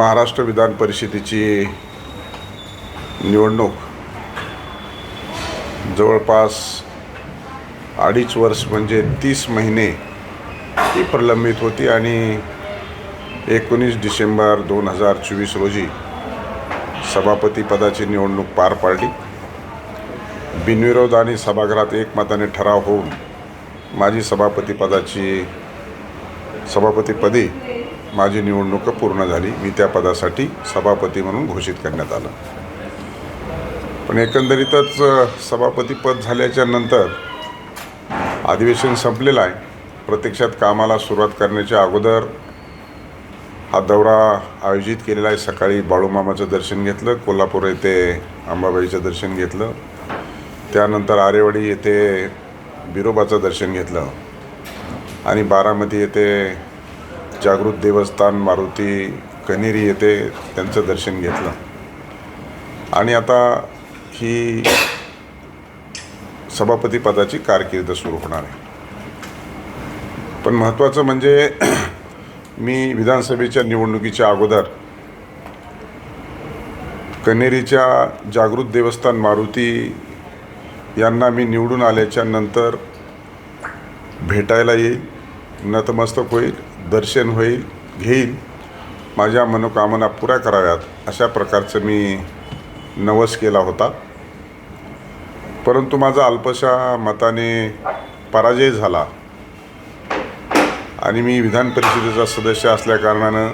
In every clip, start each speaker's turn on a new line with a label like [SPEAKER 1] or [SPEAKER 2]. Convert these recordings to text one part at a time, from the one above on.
[SPEAKER 1] महाराष्ट्र विधान परिषदेची निवडणूक जवळपास अडीच वर्ष म्हणजे तीस महिने ती प्रलंबित होती आणि एकोणीस डिसेंबर दोन हजार चोवीस रोजी सभापतीपदाची निवडणूक पार पाडली. बिनविरोध आणि सभागृहात एकमताने ठराव होऊन माझी सभापतीपदाची सभापतीपदी माझी निवडणूक पूर्ण झाली. मी त्या पदासाठी सभापती म्हणून घोषित करण्यात आलं. पण एकंदरीतच सभापती सभापतीपद झाल्याच्यानंतर अधिवेशन संपलेलं आहे. प्रत्यक्षात कामाला सुरुवात करण्याच्या अगोदर हा दौरा आयोजित केलेला आहे. सकाळी बाळूमामाचं दर्शन घेतलं कोल्हापूर येथे अंबाबाईचं दर्शन घेतलं. त्यानंतर आरेवाडी येथे बिरोबाचं दर्शन घेतलं. आणि बारामती येथे जागृत देवस्थान मारुती कनेरी येथे त्यांचं दर्शन घेतलं. आणि आता ही सभापतीपदाची कारकीर्द सुरू होणार आहे. पण महत्त्वाचं म्हणजे मी विधानसभेच्या निवडणुकीच्या अगोदर कनेरीच्या जागृत देवस्थान मारुती यांना मी निवडून आल्याच्यानंतर भेटायला येईल नतमस्तक होईल. दर्शन होईल घेईल माझ्या मनोकामना पुऱ्या कराव्यात अशा प्रकारचं मी नवस केला होता. परंतु माझा अल्पशा मताने पराजय झाला. आणि मी विधान परिषदेचा सदस्य असल्याकारणानं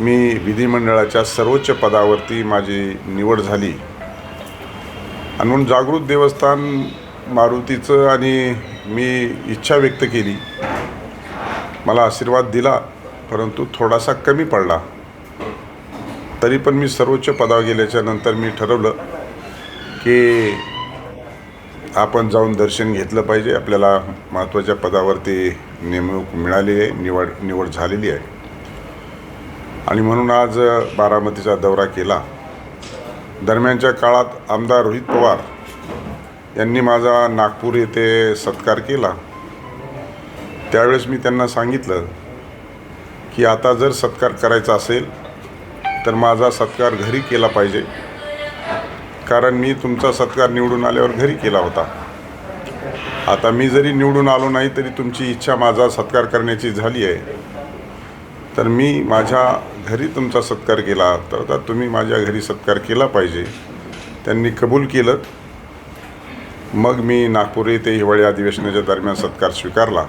[SPEAKER 1] मी विधिमंडळाच्या सर्वोच्च पदावरती माझी निवड झाली. आणि म्हणून जागृत देवस्थान मारुतीचं आणि मी इच्छा व्यक्त केली. मला आशीर्वाद दिला परंतु थोडासा कमी पडला. तरी पण मी सर्वोच्च पदावर गेल्याच्यानंतर मी ठरवलं की आपण जाऊन दर्शन घेतलं पाहिजे. आपल्याला महत्त्वाच्या पदावरती नेमणूक मिळालेली आहे निवड निवड झालेली आहे. आणि म्हणून आज बारामतीचा दौरा केला. दरम्यानच्या काळात आमदार रोहित पवार यांनी माझा नागपूर येथे सत्कार केला. त्यावेळेस मी त्यांना सांगितलं की आता जर सत्कार करायचा असेल तर माझा सत्कार घरी केला पाहिजे. कारण मी तुमचा सत्कार निवडून आल्यावर घरी केला होता. आता मी जरी निवडून आलो नाही तरी तुमची इच्छा माझा सत्कार करण्याची झाली आहे. तर मी माझ्या घरी तुमचा सत्कार केला तर आता तुम्ही माझ्या घरी सत्कार केला पाहिजे. त्यांनी कबूल केलं. मग मी नागपूर येथे हिवाळी अधिवेशनाच्या दरम्यान सत्कार स्वीकारला.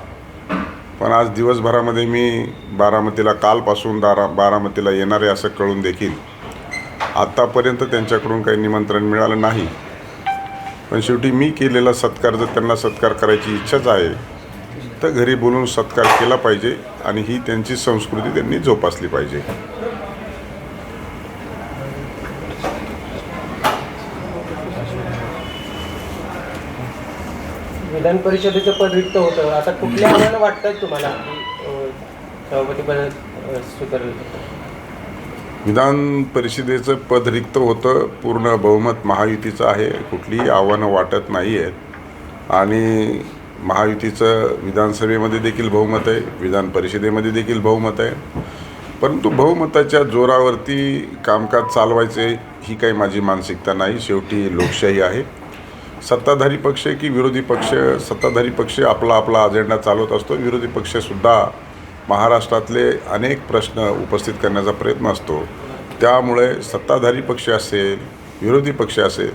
[SPEAKER 1] पण आज दिवसभरामध्ये मी बारामतीला कालपासून दारा बारामतीला येणार आहे असं कळून देखील आत्तापर्यंत त्यांच्याकडून काही निमंत्रण मिळालं नाही. पण शेवटी मी केलेला सत्कार जर त्यांना सत्कार करायची इच्छाच आहे तर घरी बोलून सत्कार केला पाहिजे आणि ही त्यांची संस्कृती त्यांनी जोपासली पाहिजे.
[SPEAKER 2] विधान परिषदेचं पद रिक्त होतं. आता कुठल्या आव्हानं वाटतात तुम्हाला? सभापती पद स्वीकारलं
[SPEAKER 1] विधान परिषदेचं पद रिक्त होतं. पूर्ण बहुमत महायुतीचं आहे. कुठलीही आव्हानं वाटत नाही आहेत आणि महायुतीचं विधानसभेमध्ये देखील बहुमत आहे. विधान परिषदेमध्ये देखील बहुमत आहे. परंतु बहुमताच्या जोरावरती कामकाज चालवायचे ही काही माझी मानसिकता नाही. शेवटी लोकशाही आहे. सत्ताधारी पक्ष की विरोधी पक्ष? सत्ताधारी पक्ष आपला आपला अजेंडा चालवत असतो. विरोधी पक्षसुद्धा महाराष्ट्रातले अनेक प्रश्न उपस्थित करण्याचा प्रयत्न असतो. त्यामुळे सत्ताधारी पक्ष असेल विरोधी पक्ष असेल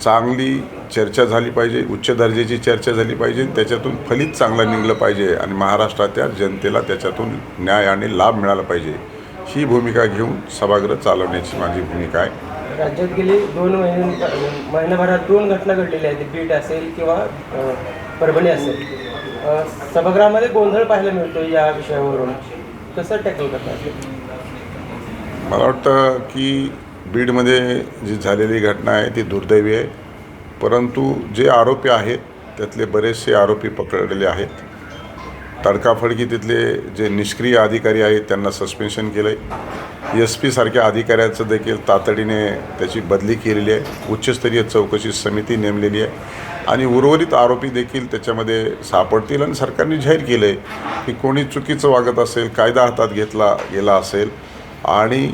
[SPEAKER 1] चांगली चर्चा झाली पाहिजे उच्च दर्जाची चर्चा झाली पाहिजे त्याच्यातून फलित चांगलं निघलं पाहिजे आणि महाराष्ट्रातल्या जनतेला त्याच्यातून न्याय आणि लाभ मिळाला पाहिजे. ही भूमिका घेऊन सभागृह चालवण्याची माझी भूमिका आहे.
[SPEAKER 2] राज्यात गेली दोन महिने महिन्याभरात दोन घटना घडलेल्या आहेत. बीट असेल किंवा परभणी असेल. सभागृहामध्ये गोंधळ पाहायला मिळतो या विषयावरून. कसं टॅकल करतात
[SPEAKER 1] मला वाटतं की बीडमध्ये जी झालेली घटना आहे ती दुर्दैवी आहे. परंतु जे आरोपी आहेत त्यातले बरेचसे आरोपी पकडलेले आहेत. तडकाफडकी तिथले जे निष्क्रिय अधिकारी आहेत त्यांना सस्पेन्शन केलं आहे एस पी सारख्या अधिकाऱ्याचं देखील तातडीने त्याची बदली केलेली आहे. उच्चस्तरीय चौकशी समिती नेमलेली आहे. आणि उर्वरित आरोपी देखील त्याच्यामध्ये सापडतील आणि सरकारने जाहीर केलं आहे की कोणी चुकीचं वागत असेल कायदा हातात घेतला गेला असेल आणि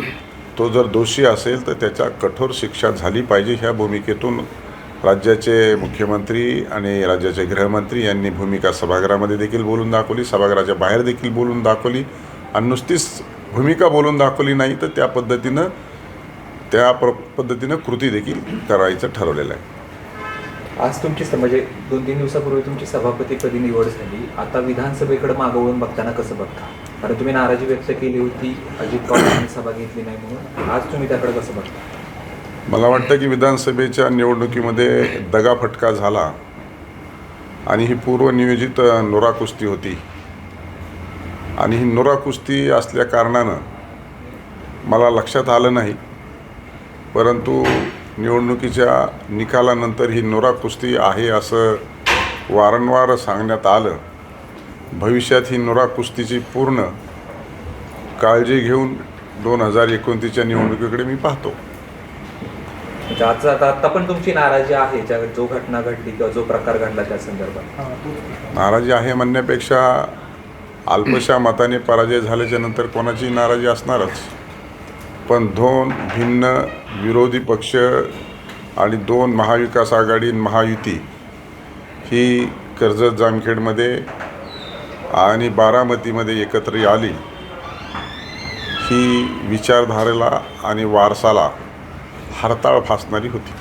[SPEAKER 1] तो जर दोषी असेल तर त्याच्या कठोर शिक्षा झाली पाहिजे ह्या भूमिकेतून राज्याचे मुख्यमंत्री आणि राज्याचे गृहमंत्री यांनी भूमिका सभागृहामध्ये देखील बोलून दाखवली सभागृहाच्या बाहेर देखील बोलून दाखवली आणि नुसतीच भूमिका बोलून दाखवली नाही तर त्या पद्धतीनं त्या प्र पद्धतीनं कृती देखील करायचं ठरवलेलं आहे.
[SPEAKER 3] आज तुमची म्हणजे दोन तीन दिवसापूर्वी तुमची सभापतीपदी निवड झाली? आता विधानसभेकडे मागवून बघताना कसं बघता? कारण तुम्ही नाराजी व्यक्त केली होती अजित पवारांनी सभा घेतली नाही म्हणून. आज तुम्ही त्याकडे कसं बघता?
[SPEAKER 1] मला वाटतं की विधानसभेच्या निवडणुकीमध्ये दगाफटका झाला आणि ही पूर्वनियोजित नोरा कुस्ती होती. आणि ही नोरा कुस्ती असल्या कारणानं मला लक्षात आलं नाही. परंतु निवडणुकीच्या निकालानंतर ही नोरा कुस्ती आहे असं वारंवार सांगण्यात आलं. भविष्यात ही नोरा कुस्तीची पूर्ण काळजी घेऊन दोन हजार एकोणतीसच्या निवडणुकीकडे मी पाहतो.
[SPEAKER 3] म्हणजे आज आता आता पण तुमची नाराजी आहे ज्या जो घटना घडली किंवा जो प्रकार घडला त्या संदर्भात.
[SPEAKER 1] नाराजी आहे म्हणण्यापेक्षा अल्पशा मताने पराजय झाल्याच्यानंतर कोणाची नाराजी असणारच. पण दोन भिन्न विरोधी पक्ष आणि दोन महाविकास आघाडी आणि महायुती ही कर्जत जामखेडमध्ये आणि बारामतीमध्ये एकत्र आली. ही विचारधारेला आणि वारसाला हरताळ फासणारी होती.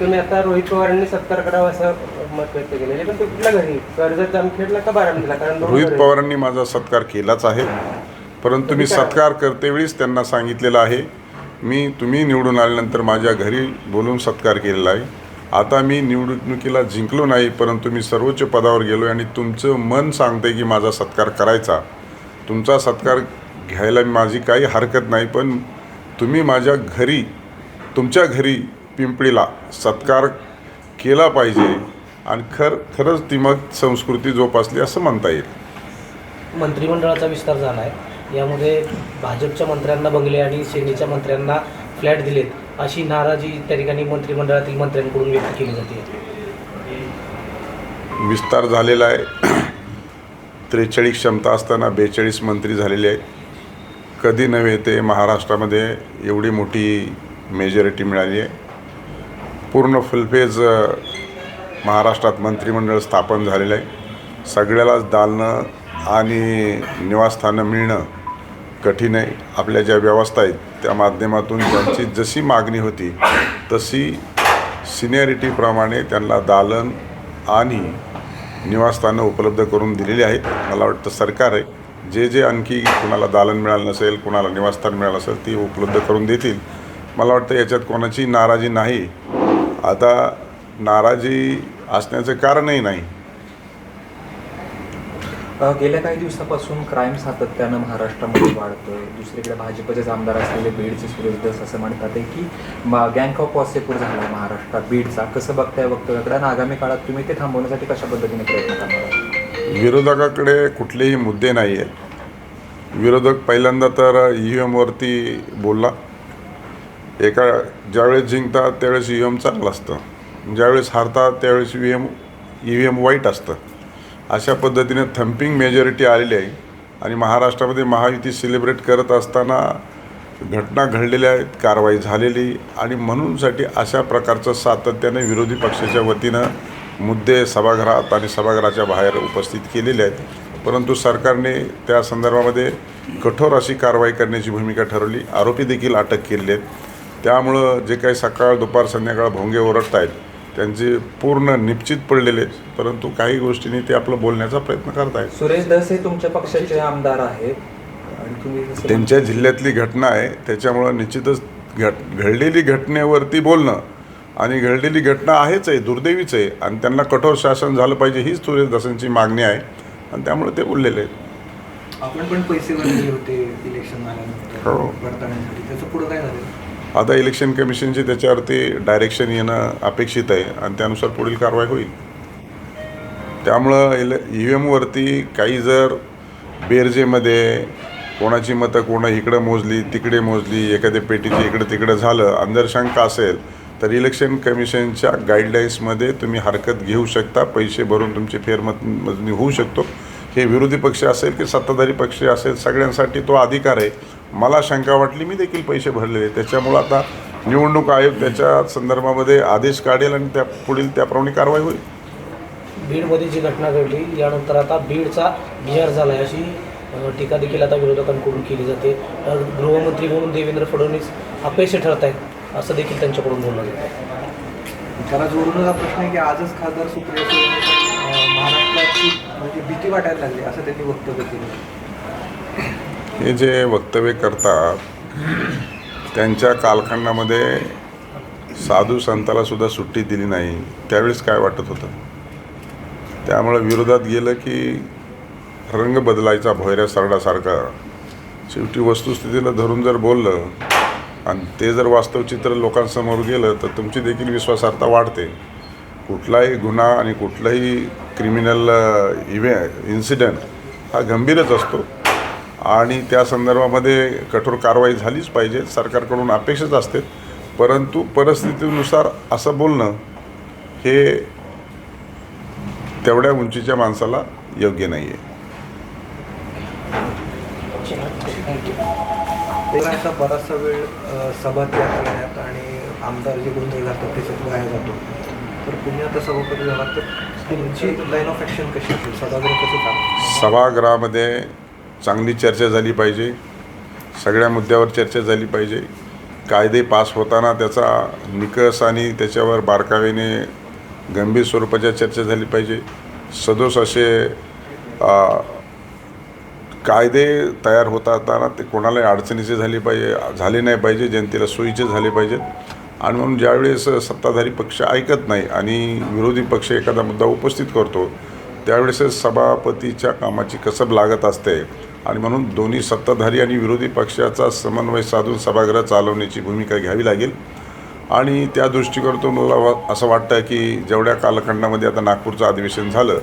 [SPEAKER 2] तुम्ही आता रोहित पवारांनी सत्कार करावा असं मत व्यक्त केलेले पण ते कुठल्या घरी? कर्जत जामखेडला का बारामतीला? कारण दोन
[SPEAKER 1] रोहित. पवारांनी माझा सत्कार केलाच आहे. परंतु मी सत्कार करतेवेळीच त्यांना सांगितलेलं आहे. मी तुम्ही निवडून आल्यानंतर माझ्या घरी बोलून सत्कार केलेला आहे. आता मी निवडणुकीला जिंकलो नाही परंतु मी सर्वोच्च पदावर गेलो आणि तुमचं मन सांगते की माझा सत्कार करायचा. तुमचा सत्कार घ्यायला माझी काही हरकत नाही पण तुम्ही माझ्या घरी तुमच्या घरी पिंपळीला सत्कार केला पाहिजे आणि खर खरंच ती मग संस्कृती जोपासली असं म्हणता येईल.
[SPEAKER 4] मंत्रिमंडळाचा विस्तार झाला आहे यामध्ये भाजपच्या मंत्र्यांना बंगले आणि सेनेच्या मंत्र्यांना फ्लॅट दिलेत अशी नाराजी त्या ठिकाणी मंत्रिमंडळातील मंत्र्यांकडून व्यक्त केली जाते.
[SPEAKER 1] विस्तार झालेला आहे. त्रेचाळीस क्षमता असताना बेचाळीस मंत्री झालेले आहेत. कधी नव्हे ते महाराष्ट्रामध्ये एवढी मोठी मेजॉरिटी मिळाली आहे. पूर्ण फुलफेज महाराष्ट्रात मंत्रिमंडळ स्थापन झालेलं आहे. सगळ्यालाच दालनं आणि निवासस्थानं मिळणं कठीण आहे. आपल्या ज्या व्यवस्था आहेत त्या माध्यमातून ज्यांची जशी मागणी होती तशी सिनियरिटीप्रमाणे त्यांना दालन आणि निवासस्थानं उपलब्ध करून दिलेली आहेत. मला वाटतं सरकार आहे. जे जे आणखी कुणाला दालन मिळालं नसेल कुणाला निवासस्थान मिळालं असेल ती उपलब्ध करून देतील. मला वाटतं याच्यात कोणाची नाराजी नाही. आता नाराजी असण्याचं कारणही नाही.
[SPEAKER 3] गेल्या काही दिवसापासून क्राईम सातत्यानं महाराष्ट्रामध्ये वाढतोय. दुसरीकडे भाजपचेच आमदार असलेले बीडचे सुरेश दस असं म्हणतात की गँग ऑफ वॉसेपूर झाला महाराष्ट्रात बीडचा. कसं बघताय वक्तव्याकडे आणि आगामी काळात तुम्ही ते थांबवण्यासाठी कशा पद्धतीने प्रयत्न करणार?
[SPEAKER 1] विरोधकाकडे कुठलेही मुद्दे नाही आहेत विरोधक पहिल्यांदा तर ई व्ही एमवरती बोलला. एका ज्यावेळेस जिंकतात त्यावेळेस ई व्ही एम चांगलं असतं. ज्यावेळेस हारतात त्यावेळेस V M E V M वाईट असतं. अशा पद्धतीने थम्पिंग मेजॉरिटी आलेली आहे. आणि महाराष्ट्रामध्ये महायुती सेलिब्रेट करत असताना घटना घडलेल्या आहेत कारवाई झालेली. आणि म्हणूनसाठी अशा प्रकारचं सातत्याने विरोधी पक्षाच्या वतीनं मुद्दे सभागृहात आणि सभागृहाच्या बाहेर उपस्थित केलेले आहेत. परंतु सरकारने त्या संदर्भामध्ये कठोर अशी कारवाई करण्याची भूमिका ठरवली. आरोपी देखील अटक केलेली आहेत. त्यामुळं जे काही सकाळ दुपार संध्याकाळ भोंगे ओरडत आहेत त्यांचे पूर्ण निश्चित पडलेले आहेत. परंतु काही गोष्टींनी ते आपलं बोलण्याचा प्रयत्न करत आहेत
[SPEAKER 3] सुरेश दस हे तुमच्या पक्षाचे आमदार आहेत. आणि तुम्ही जसं
[SPEAKER 1] त्यांच्या जिल्ह्यातली घटना आहे. त्याच्यामुळं निश्चितच घट घडलेली घटनेवरती बोलणं आणि घडलेली घटना आहेच आहे दुर्दैवीच आहे. आणि त्यांना कठोर शासन झालं पाहिजे हीच सुरेश दसांची मागणी आहे. आणि त्यामुळे ते बोललेले आहेत.
[SPEAKER 5] आपण पण पैसे भरले होते इलेक्शन
[SPEAKER 1] हो.
[SPEAKER 5] त्याचं पुढं काय झालं?
[SPEAKER 1] आता इलेक्शन कमिशनची त्याच्यावरती डायरेक्शन येणं अपेक्षित आहे आणि त्यानुसार पुढील कारवाई होईल. त्यामुळं इले ई व्ही एमवरती काही जर बेरजेमध्ये कोणाची मतं कोणा इकडं मोजली तिकडे मोजली एखाद्या पेटीची इकडं तिकडं झालं अंधरशंका असेल तर इलेक्शन कमिशनच्या गाईडलाईन्समध्ये तुम्ही हरकत घेऊ शकता पैसे भरून तुमची फेरमत मोजणी होऊ शकतो. हे विरोधी पक्ष असेल की सत्ताधारी पक्ष असेल सगळ्यांसाठी तो अधिकार आहे. मला शंका वाटली मी देखील पैसे भरलेले. त्याच्यामुळं आता निवडणूक आयोग त्याच्या संदर्भामध्ये आदेश काढेल आणि त्या पुढील त्याप्रमाणे कारवाई होईल.
[SPEAKER 4] बीडमध्ये जी घटना घडली यानंतर आता बीडचा बिहार झाला आहे अशी टीका देखील आता विरोधकांकडून केली जाते. गृहमंत्री म्हणून देवेंद्र फडणवीस अपयशी ठरत आहेत असं देखील त्यांच्याकडून बोललं जातं
[SPEAKER 5] त्याला जोडूनच हा प्रश्न आहे की आजच खासदार सुप्रिया महाराष्ट्राची म्हणजे भीती वाटायला लागली असं त्यांनी वक्तव्य केलं.
[SPEAKER 1] हे जे वक्तव्य करतात त्यांच्या कालखंडामध्ये साधू संताला सुद्धा सुट्टी दिली नाही. त्यावेळेस काय वाटत होतं? त्यामुळं विरोधात गेलं की रंग बदलायचा भोयऱ्या सरडासारखा. शेवटी वस्तुस्थितीला धरून जर बोललं आणि ते जर वास्तवचित्र लोकांसमोर गेलं तर तुमची देखील विश्वासार्हता वाढते. कुठलाही गुन्हा आणि कुठलाही क्रिमिनल इव्हे इन्सिडेंट हा गंभीरच असतो. आणि त्या संदर्भामध्ये कठोर कारवाई झालीच पाहिजे. सरकारकडून अपेक्षाच असते. परंतु परिस्थितीनुसार असं बोलणं हे तेवढ्या उंचीच्या माणसाला योग्य नाही आहे
[SPEAKER 5] बराचसा वेळ सभात्याग करण्यात आणि आमदार जे गोंधळ घालतात त्याच्यात वाया जातो. तर तुम्ही आता सभापती झालात तर तुमची लाईन ऑफ ॲक्शन कशी असेल? सभागृह कसं
[SPEAKER 1] सभागृहामध्ये चांगली चर्चा झाली पाहिजे. सगळ्या मुद्द्यावर चर्चा झाली पाहिजे. कायदे पास होताना त्याचा निकष आणि त्याच्यावर बारकावेने गंभीर स्वरूपाच्या चर्चा झाली पाहिजे. सदोष असे कायदे तयार होता असताना ते कोणालाही अडचणीचे झाले पाहिजे झाले नाही पाहिजे जनतेला सोयीचे झाले पाहिजेत. आणि म्हणून ज्यावेळेस सत्ताधारी पक्ष ऐकत नाही आणि विरोधी पक्ष एखादा मुद्दा उपस्थित करतो त्यावेळेस सभापतीच्या कामाची कसब लागत असते. आणि म्हणून दोन्ही सत्ताधारी आणि विरोधी पक्षाचा समन्वय साधून सभागृह चालवण्याची भूमिका घ्यावी लागेल. आणि त्या दृष्टिकोनातून मला वा- असं वाटतं की जेवढ्या कालखंडामध्ये आता नागपूरचं अधिवेशन झालं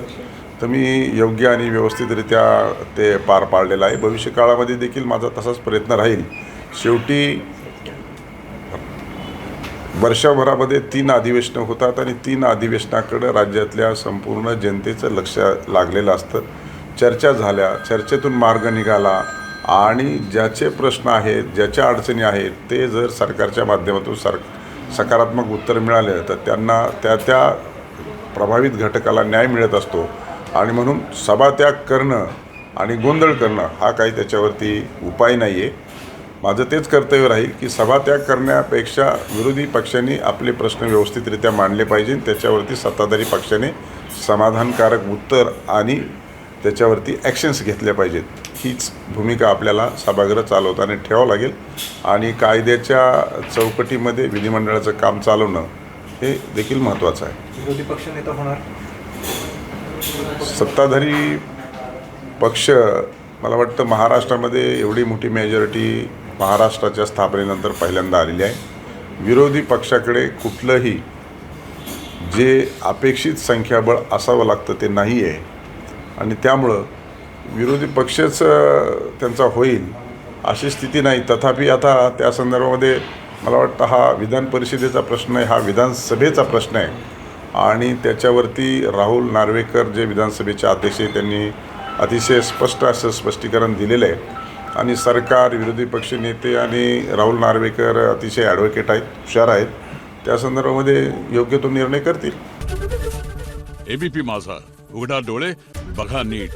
[SPEAKER 1] तर मी योग्य आणि व्यवस्थितरित्या ते पार पाडलेलं आहे. भविष्य काळामध्ये देखील माझा तसाच प्रयत्न राहील. शेवटी वर्षभरामध्ये तीन अधिवेशनं होतात आणि तीन अधिवेशनाकडं राज्यातल्या संपूर्ण जनतेचं लक्ष लागलेलं असतं. चर्चा झाल्या चर्चेतून मार्ग निघाला आणि ज्याचे प्रश्न आहेत ज्याच्या अडचणी आहेत ते जर सरकारच्या माध्यमातून सर सकारात्मक उत्तर मिळाले तर त्यांना त्या त्या प्रभावित घटकाला न्याय मिळत असतो. आणि म्हणून सभात्याग करणं आणि गोंधळ करणं हा काही त्याच्यावरती उपाय नाही आहे माझं तेच कर्तव्य राहील की सभात्याग करण्यापेक्षा विरोधी पक्षांनी आपले प्रश्न व्यवस्थितरित्या मांडले पाहिजे त्याच्यावरती सत्ताधारी पक्षाने समाधानकारक उत्तर आणि त्याच्यावरती ॲक्शन्स घेतल्या पाहिजेत. हीच भूमिका आपल्याला सभागृह चालवताना ठेवावं लागेल. आणि कायद्याच्या चौकटीमध्ये विधिमंडळाचं काम चालवणं हे देखील महत्त्वाचं आहे.
[SPEAKER 5] विरोधी पक्ष नेता होणार?
[SPEAKER 1] सत्ताधारी पक्ष मला वाटतं महाराष्ट्रामध्ये एवढी मोठी मेजॉरिटी महाराष्ट्राच्या स्थापनेनंतर पहिल्यांदा आलेली आहे. विरोधी पक्षाकडे कुठलंही जे अपेक्षित संख्याबळ असावं लागतं ते नाही आहे आणि त्यामुळं विरोधी पक्षच त्यांचा होईल अशी स्थिती नाही. तथापि आता त्या संदर्भामध्ये मला वाटतं हा विधान परिषदेचा प्रश्न आहे हा विधानसभेचा प्रश्न आहे. आणि त्याच्यावरती राहुल नार्वेकर जे विधानसभेचे अध्यक्ष आहे त्यांनी अतिशय स्पष्ट असं स्पष्टीकरण दिलेलं आहे. आणि सरकार विरोधी पक्ष नेते आणि राहुल नार्वेकर अतिशय ॲडव्होकेट आहेत हुशार आहेत. त्या संदर्भामध्ये योग्य तो निर्णय करतील.
[SPEAKER 6] एबीपी माझा. उघडा डोळे बघा नीट.